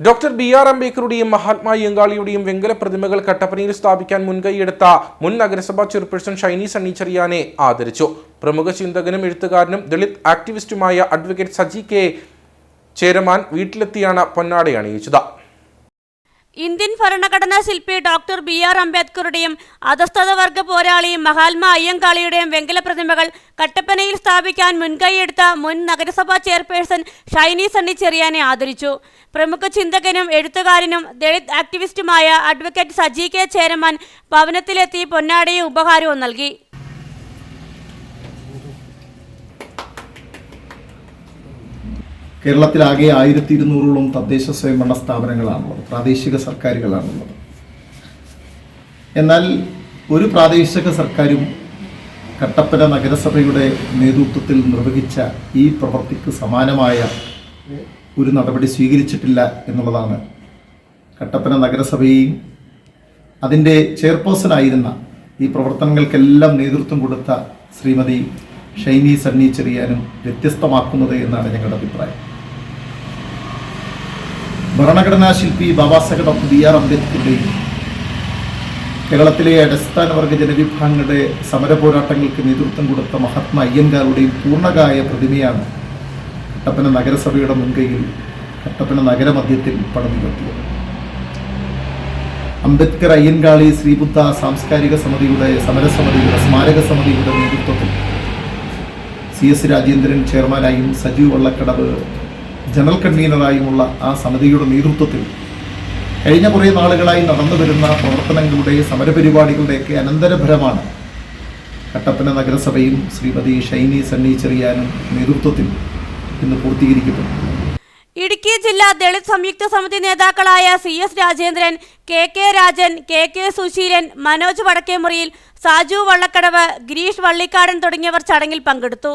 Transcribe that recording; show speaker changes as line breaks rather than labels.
Doctor B R അംബേദ്കറുടെയും മഹാത്മാ അയ്യങ്കാളിയുടെയും വെങ്കല പ്രതിമകൾ കട്ടപ്പനയിൽ സ്ഥാപിക്കാൻ മുൻകൈയെടുത്ത മുൻ നഗരസഭാ ചെയർപേഴ്സൺ ഷൈനി സണ്ണി ചെറിയാനെ ആദരിച്ചു. പ്രമുഖ ചിന്തകനും എഴുത്തുകാരനും ദളിത് ആക്ടിവിസ്റ്റുമായ അഡ്വക്കേറ്റ് സജി കെ. ചേരമാൻ വീട്ടിലെത്തിയാണ് പൊന്നാടയണിയിച്ചത്
ഇന്ത്യൻ ഭരണഘടനാ ശില്പി ഡോക്ടർ ബി ആർ അംബേദ്കറുടെയും അധസ്ഥത വർഗ പോരാളിയും മഹാത്മാ അയ്യങ്കാളിയുടെയും വെങ്കല പ്രതിമകൾ കട്ടപ്പനയിൽ സ്ഥാപിക്കാൻ മുൻകൈയെടുത്ത മുൻ നഗരസഭാ ചെയർപേഴ്സൺ ഷൈനി സണ്ണി ചെറിയാനെ ആദരിച്ചു. പ്രമുഖ ചിന്തകനും എഴുത്തുകാരനും ദളിത് ആക്ടിവിസ്റ്റുമായ അഡ്വക്കേറ്റ് സജി കെ ചേരമാൻ ഭവനത്തിലെത്തി പൊന്നാടയും ഉപഹാരവും നൽകി.
കേരളത്തിലാകെ ആയിരത്തി ഇരുന്നൂറോളം തദ്ദേശ സ്വയംഭരണ സ്ഥാപനങ്ങളാണുള്ളത് പ്രാദേശിക സർക്കാരുകളാണുള്ളത്. എന്നാൽ ഒരു പ്രാദേശിക സർക്കാരും കട്ടപ്പന നഗരസഭയുടെ നേതൃത്വത്തിൽ നിർവഹിച്ച ഈ പ്രവൃത്തിക്ക് സമാനമായ ഒരു നടപടി സ്വീകരിച്ചിട്ടില്ല എന്നുള്ളതാണ് കട്ടപ്പന നഗരസഭയെയും അതിന്റെ ചെയർപേഴ്സണായിരുന്ന ഈ പ്രവർത്തനങ്ങൾക്കെല്ലാം നേതൃത്വം കൊടുത്ത ശ്രീമതി ഷൈനി സണ്ണി ചെറിയാനും വ്യത്യസ്തമാക്കുന്നത് എന്നാണ് ഞങ്ങളുടെ അഭിപ്രായം. ഭരണഘടനാ ശില്പി Baba Saheb doctor B R അംബേദ്കറുടെയും കേരളത്തിലെ അടിസ്ഥാനവർഗ ജനവിഭാഗങ്ങളുടെ സമര പോരാട്ടങ്ങൾക്ക് നേതൃത്വം കൊടുത്ത മഹാത്മാ അയ്യങ്കാറുടെയും പൂർണകായ പ്രതിമയാണ് കട്ടപ്പന നഗരസഭയുടെ മുൻകൈയിൽ കട്ടപ്പന നഗരമധ്യത്തിൽ പണിതുയർത്തിയത് അംബേദ്കർ അയ്യൻകാളി ശ്രീബുദ്ധ സാംസ്കാരിക സമിതിയുടെ സമരസമിതിയുടെ സ്മാരക സമിതിയുടെ നേതൃത്വത്തിൽ സി എസ് രാജേന്ദ്രൻ ചെയർമാനായും സജീവ് വള്ളക്കടവ് ജനറൽ കൺവീനറായുമുള്ള ആ സമിതിയുടെ നേതൃത്വത്തിൽ കഴിഞ്ഞ കുറേ നാളുകളായി നടന്നു വരുന്ന പ്രവർത്തനങ്ങളുടെ സമരപരിപാടികളുടെയൊക്കെ അനന്തരഫലമാണ് കട്ടപ്പന നഗരസഭയും ശ്രീമതി ഷൈനി സണ്ണി ചെറിയാനും നേതൃത്വത്തിൽ ഇന്ന് പൂർത്തീകരിക്കപ്പെട്ടു.
ഇടുക്കി ജില്ലാ ദളിത് സംയുക്ത സമിതി നേതാക്കളായ C S Rajendran K K Rajan K K Susheelan Manoj വടക്കേമുറിയിൽ Saju Vallakkadavu Girish Vallikkadan തുടങ്ങിയവർ ചടങ്ങിൽ പങ്കെടുത്തു.